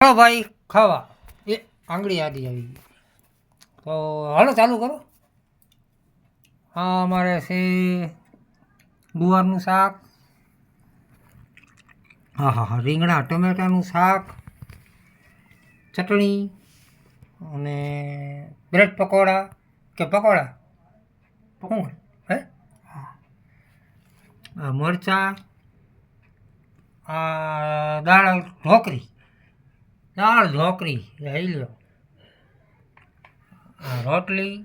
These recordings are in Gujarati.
ચાલો ભાઈ. ખાવા. એ આંગળી આડી આવી ગઈ. તો હાલો ચાલુ કરો. હા અમારે છે ગુવારનું શાક. હા હા હા રીંગણા ટમેટાનું શાક ચટણી અને બ્રેડ પકોડા કે પકોડા? પકોડા હે? હા. મરચાં આ દાળ ઢોકરી દાળ ઢોકરી લઈ લો. રોટલી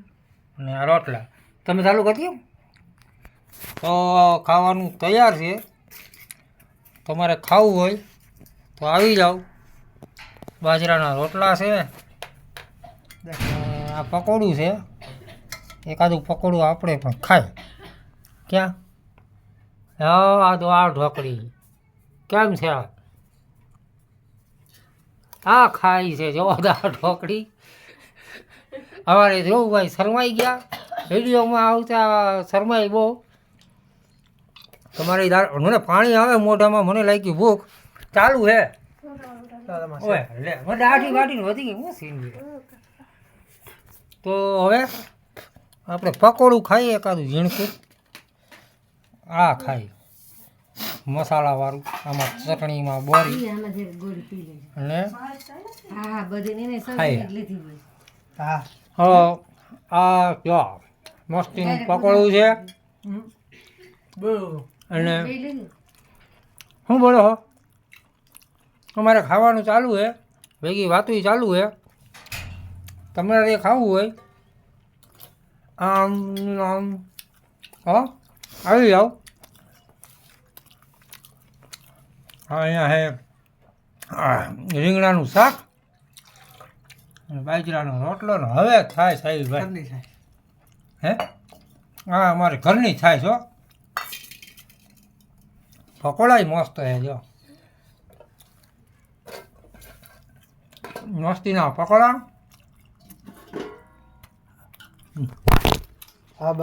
અને રોટલા. તમે ચાલુ કરી દો. તો ખાવાનું તૈયાર છે. તમારે ખાવું હોય તો આવી જાઓ. બાજરાના રોટલા છે. આ પકોડું છે. એકાદું પકોડું આપણે પણ ખાય. ક્યાં? હા, આ તો આ ઢોકળી. કેમ છે આ? આ ખાઈ છે જોરદાર ઢોકળી. અમારે ધ્રુવભાઈ ભાઈ શરમાઈ ગયા. વિડીયોમાં આવતા શરમાઈ બહુ. તમારી દાળ, મને પાણી આવે મોઢામાં, મને લાગી ભૂખ. ચાલુ હે. દાઢી વાટીને વધી ગઈ, હું સીન તો હવે આપણે પકોડું ખાઈએ, એકાદું ઝીણકું. આ ખાઈ મસાલાવાળું. આમાં ચટણીમાં બોરી. આમાં જરીક ગોળી પી અને હા આ જો મસ્તીનું પકોડું છે. અને શું બોલો હો? અમારે ખાવાનું ચાલુ છે. ભેગી વાતું ચાલુ છે. તમારે ખાવું હોય? આમ આમ. હા? આવી જાઓ હા અહીંયા હે રીંગણાનું શાક બાજરાનો રોટલો ને હવે થાય સાહેબભાઈ હે? હા અમારે ઘરની થાય છો પકોડાય મસ્ત હે જો. મસ્તીના પકોડા. હા બા.